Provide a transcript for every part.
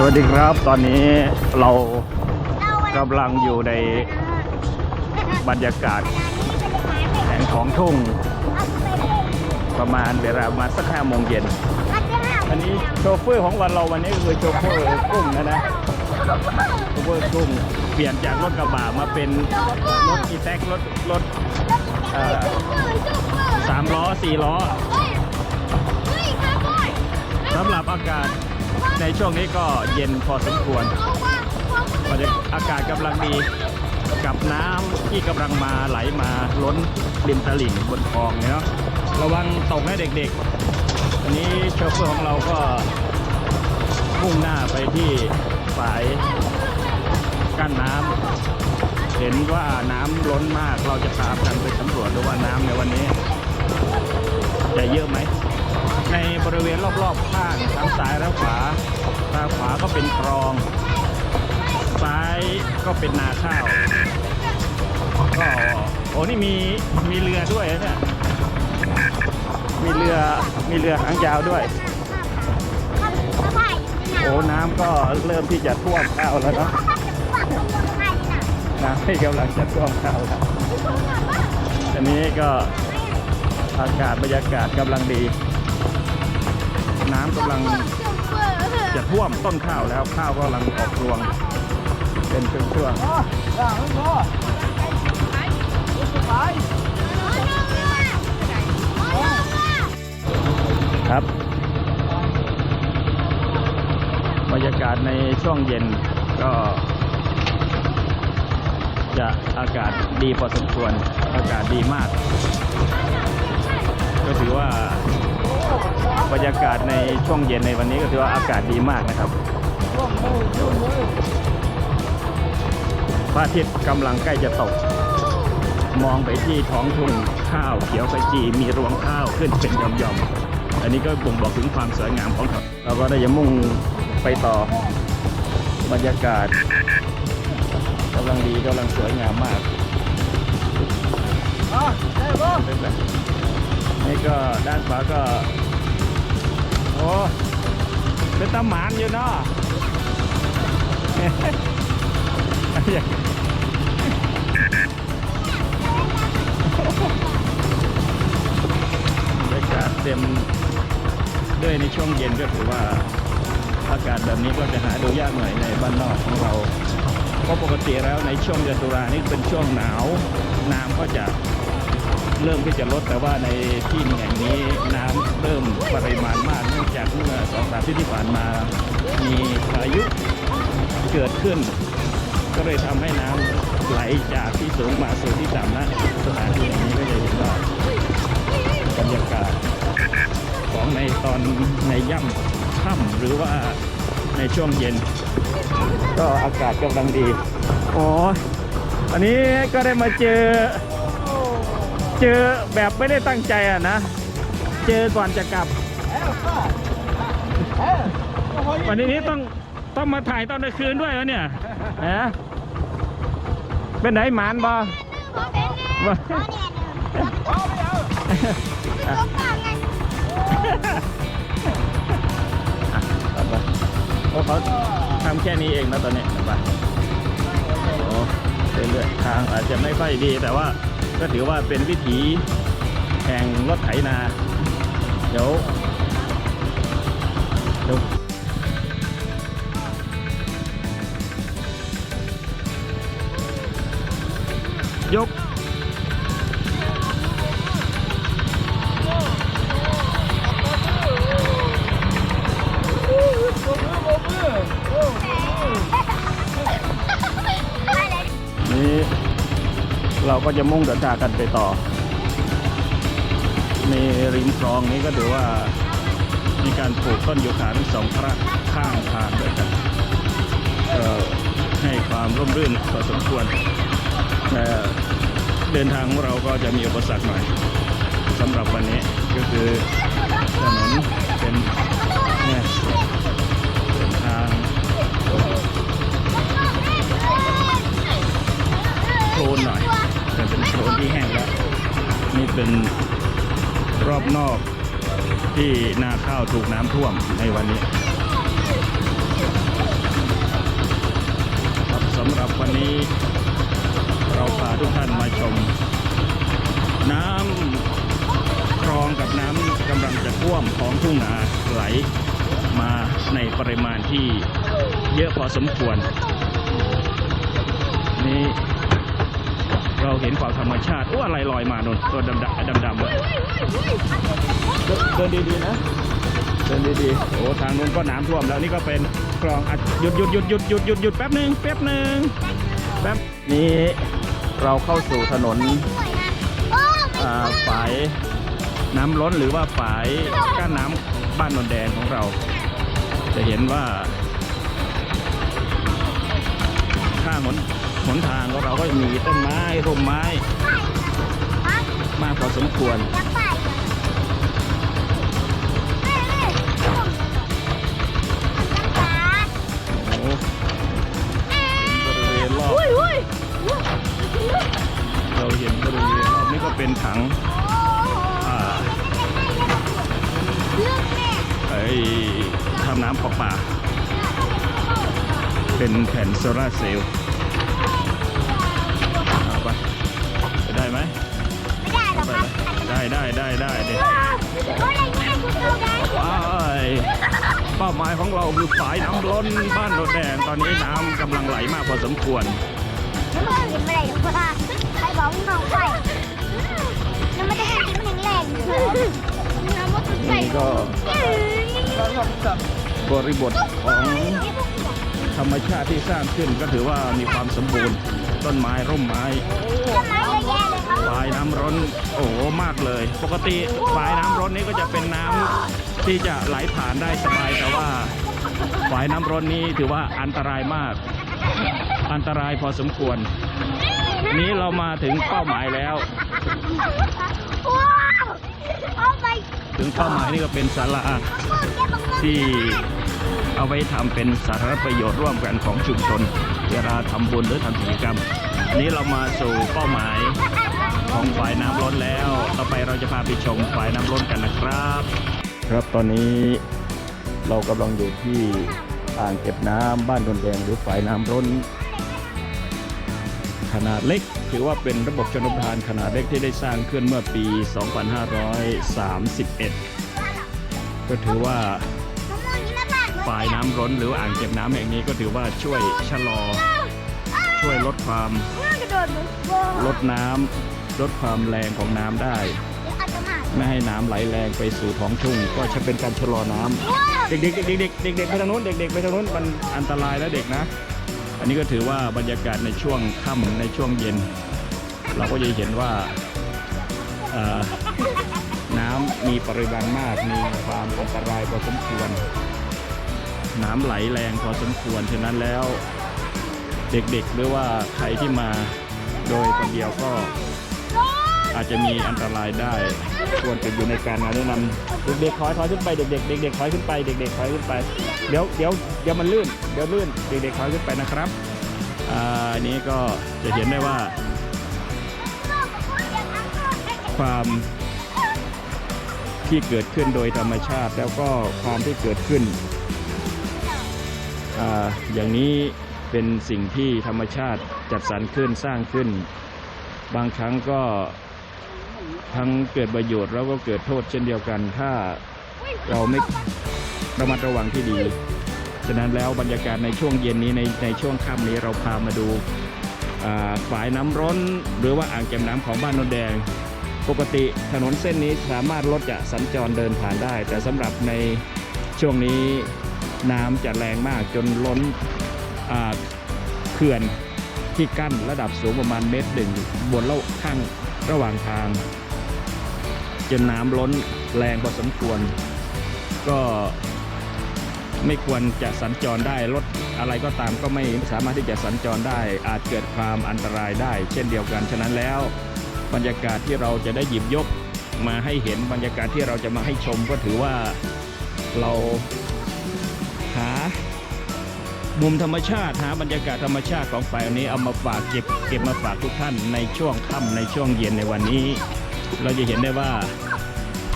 สวัสดีครับ ตอนนี้เรากำลังอยู่ในบรรยากาศแห่งของทุ่ง ประมาณเวลาประมาณสักห้าโมงเย็น อันนี้โชเฟอร์ของวันเราวันนี้ก็คือโชเฟอร์กุ้งนะนะโชเฟอร์กุ้งเปลี่ยนจากรถกระบะมาเป็นรถอีแท็กรถรถเอ่อสามล้อสี่ล้อสำหรับอากาศ ในช่วงนี้ก็เย็นพอสมควรอากาศกำลังดีกับน้ำที่กำลังมาไหลมาล้นริมตลิ่งบนคลองเนาะระวังตกนะเด็กๆ อันนี้โชเฟอร์ของเราก็มุ่งหน้าไปที่ฝายกั้นน้ำเห็นว่าน้ำล้นมากเราจะพากันไปสำรวจดูว่าน้ำในวันนี้ จะเยอะไหม ในบริเวณรอบๆข้างทั้งซ้ายและขวาทางขวาก็เป็นคลอง ซ้ายก็เป็นนาข้าวก็โอ้นี่มีมีเรือด้วยนะเนี่ยมีเรือมีเรือหางยาวด้วยโอ้น้ำก็เริ่มที่จะท่วมข้าวแล้วเนาะน้ำที่กำลังจะท่วมข้าวแล้วอันนี้ก็อากาศบรรยากาศกำลังดี น้ำกำลังจะท่วมต้นข้าวแล้วข้าวก็กำลังออกรวง เป็นช่วงๆครับ บรรยากาศในช่วงเย็นก็จะอากาศดีพอสมควร อากาศดีมาก ก็ถือว่า บรรยากาศในช่วงเย็นในวันนี้ก็ถือว่าอากาศดีมากนะครับพระอาทิตย์กำลังใกล้จะตก มองไปที่ท้องทุ่งข้าวเขียวขจีมีรวงข้าวขึ้นเป็นหย่อมๆ อันนี้ก็บ่งบอกถึงความสวยงามของเขาเราก็ได้จะมุ่งไปต่อบรรยากาศกำลังดีกำลังสวยงามมากเป็นแบบ นี่ก็ด้านขวาก็ โอ้เป็นตำหมานอยู่เนาะบรรยากาศเต็มด้วยในช่วงเย็นก็ถือว่าอากาศแบบนี้ก็จะหาดูยากหน่อยในบ้านนอกของเรา เพราะปกติแล้วในช่วงเดือนตุลานี่เป็นช่วงหนาวน้ำก็จะ เริ่มที่จะลดแต่ว่าในที่แห่งนี้น้ำเริ่มปริมาณมากเนื่องจากเมื่อสองสามที่ที่ผ่านมา มีพายุเกิดขึ้น ก็เลยทำให้น้ำไหลจากที่สูงมาสู่ที่ต่ำนะสถานที่แห่งนี้ก็จะเห็นว่าบรรยากาศของในตอนในย่ำค่ำหรือว่าในช่วงเย็น ก็อากาศกำลังดี อ๋อ อันนี้ก็ได้มาเจอ เจอแบบไม่ได้ตั้งใจอะนะ เจอก่อนจะกลับ วันนี้นี้ต้องต้องมาถ่ายตอนกลางคืนด้วยเหรอเนี่ยฮะเป็นไหนหมานบอเพราะเขาทำแค่นี้เองนะตอนนี้เห็นปะโอ้เรื่อยๆทางอาจจะไม่ค่อยดีแต่ว่า ก็ถือว่าเป็นวิถีแห่งรถไถนา เดี๋ยวเดี๋ยวยก ก็จะมุ่งเดินทางกันไปต่อ ในริมคลองนี้ก็ถือว่ามีการปลูกต้นยูคาทั้งสองพระข้างทางด้วยกันให้ความร่มรื่นพอสมควรแต่เดินทางของเราก็จะมีอุปสรรคหน่อยสำหรับวันนี้ก็คือถนนเป็นเนี่ยเป็นทางโคลนหน่อย ที่แห้งแล้ว นี่เป็นรอบนอกที่นาข้าวถูกน้ำท่วมในวันนี้สำหรับวันนี้เราพาทุกท่านมาชม น้ำคลองกับน้ำกำลังจะท่วมของทุ่งนาไหลมาในปริมาณที่เยอะพอสมควร นี่ เราเห็นความธรรมชาติอ้วอะไรลอยมาโนนตัวดำดำดำๆอะเดินดีๆนะเดินดีๆโอ้ทางนู้นก็น้ำท่วมแล้วนี่ก็เป็นคลองอะหยุดหยุดหยุดหยุดหยุดหยุดหยุดแป๊บหนึ่งแป๊บหนึ่งแป๊บนี้เราเข้าสู่ถนนอ่าฝายน้ำล้นหรือว่าฝายกั้นน้ำบ้านนนแดงของเรา จะเห็นว่าข้างหน หนทางของเราก็มีต้นไม้ร่มไม้ มากพอสมควร โอ้บริเวณรอบเราเห็นบริเวณรอบนี้ก็เป็นถังอ่าไอ้ทำน้ำประปา เป็นแผ่นโซลาเซลล์ ไปได้ไหมไปไหมได้ได้ได้ได้เด็กเป้าหมายของเราคือฝายน้ำล้นบ้านโดดแดงตอนนี้น้ำกำลังไหลมากพอสมควรใครบอกมึงของใครแล้วไม่ได้ให้กินมันแรงเลยน้ำมันใส่นี่ก็บริบทของธรรมชาติที่สร้างขึ้นก็ถือว่ามีความสมบูรณ์ต้นไม้ร่มไม้ต้นไม้เยอะแยะเลยครับ ฝายน้ำร้อนโอ้โหมากเลย ปกติฝายน้ำร้อนนี้ก็จะเป็นน้ำที่จะไหลผ่านได้สบายแต่ว่าฝายน้ำร้อนนี้ถือว่าอันตรายมาก อันตรายพอสมควร นี้เรามาถึงเป้าหมายแล้ว ถึงเป้าหมายนี่ก็เป็นศาลาที่เอาไว้ทำเป็นสาธารณประโยชน์ร่วมกันของชุมชน เวลาทำบุญหรือทำกิจกรรม นี้เรามาสู่เป้าหมาย ของฝ่ายน้ำล้นแล้ว ต่อไปเราจะพาไปชมฝ่ายน้ำล้นกันนะครับ ครับตอนนี้เรากำลังอยู่ที่อ่างเก็บน้ำบ้านดอนแดงหรือฝ่ายน้ำล้น ขนาดเล็ก ถือว่าเป็นระบบชนประทานขนาดเล็กที่ได้สร้างขึ้นเมื่อปี 2531 ก็ถือว่าฝ่ายน้ำล้นหรืออ่างเก็บน้ำแห่งนี้ก็ถือว่าช่วยชะลอ ช่วยลดความลดน้ำ ลดความแรงของน้ำได้อาจจะมาไม่ให้น้ำไหลแรงไปสู่ท้องทุ่ง ก็จะเป็นการชะลอน้ำว้าวเด็กๆเด็กๆเด็กๆเด็กๆไปทางนู้นเด็กๆไปทางนู้นมันอันตรายแล้วเด็กนะ อันนี้ก็ถือว่าบรรยากาศในช่วงค่ำในช่วงเย็น เราก็จะเห็นว่าเอ่อน้ำมีปริมาณมากมีความอันตรายพอสมควร น้ำไหลแรงพอสมควรฉะนั้นแล้ว เด็กๆหรือว่าใครที่มาโดยคนเดียวก็ อาจจะมีอันตรายได้ควรจะอยู่ในการแนะนำเด็กๆถอยถอยขึ้นไปเด็กๆเด็กๆถอยขึ้นไปเด็กๆถอยขึ้นไปเดี๋ยวเดี๋ยวเดี๋ยวมันลื่นเดี๋ยวลื่นเด็กๆถอยขึ้นไปนะครับอ่าอันนี้ก็จะเห็นได้ว่า ความที่เกิดขึ้นโดยธรรมชาติ แล้วก็ความที่เกิดขึ้นออย่างนี้เป็นสิ่งที่ธรรมชาติจัดสรรขึ้นสร้างขึ้น บางครั้งก็ ทั้งเกิดประโยชน์แล้วก็เกิดโทษเช่นเดียวกัน ถ้าเราไม่ระมัดระวังที่ดี ฉะนั้นแล้วบรรยากาศในช่วงเย็นนี้ในในช่วงค่ำนี้เราพามาดูฝายน้ำร้อน หรือว่าอ่างเก็บน้ำของบ้านโนนแดง ปกติถนนเส้นนี้สามารถรถจะสัญจรเดินผ่านได้ แต่สำหรับในช่วงนี้น้ำจะแรงมากจนล้นเขื่อนที่กั้นระดับสูงประมาณเมตรหนึ่งบนระข้าง ระหว่างทาง จนน้ำล้นแรงพอสมควร ก็ไม่ควรจะสัญจรได้รถอะไรก็ตามก็ไม่สามารถที่จะสัญจรได้ อาจเกิดความอันตรายได้ เช่นเดียวกันฉะนั้นแล้ว บรรยากาศที่เราจะได้หยิบยกมาให้เห็นบรรยากาศที่เราจะมาให้ชมก็ถือว่าเราหา มุมธรรมชาติหาบรรยากาศธรรมชาติของฝ่ายนี้เอามาฝากเก็บเก็บมาฝากทุกท่านในช่วงค่ำในช่วงเย็นในวันนี้ เราจะเห็นได้ว่า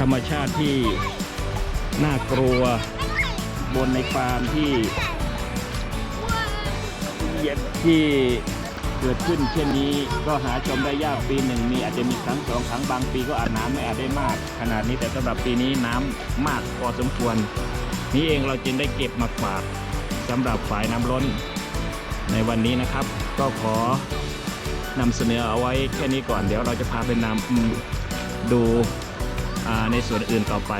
ธรรมชาติที่น่ากลัวบนในฟาร์มที่ที่เกิดขึ้นเช่นนี้ก็หาชมได้ยากปีหนึ่งมีอาจจะมีครั้งสองครั้งบางปีก็อาจน้ำไม่อาจได้มาก ขนาดนี้แต่สำหรับปีนี้น้ำมากพอสมควร นี้เองเราจึงได้เก็บมาฝาก สำหรับฝายน้ำล้น ในวันนี้นะครับ ก็ขอนำเสนอเอาไว้แค่นี้ก่อนเดี๋ยวเราจะพาไปนำดูในส่วนอื่นต่อไป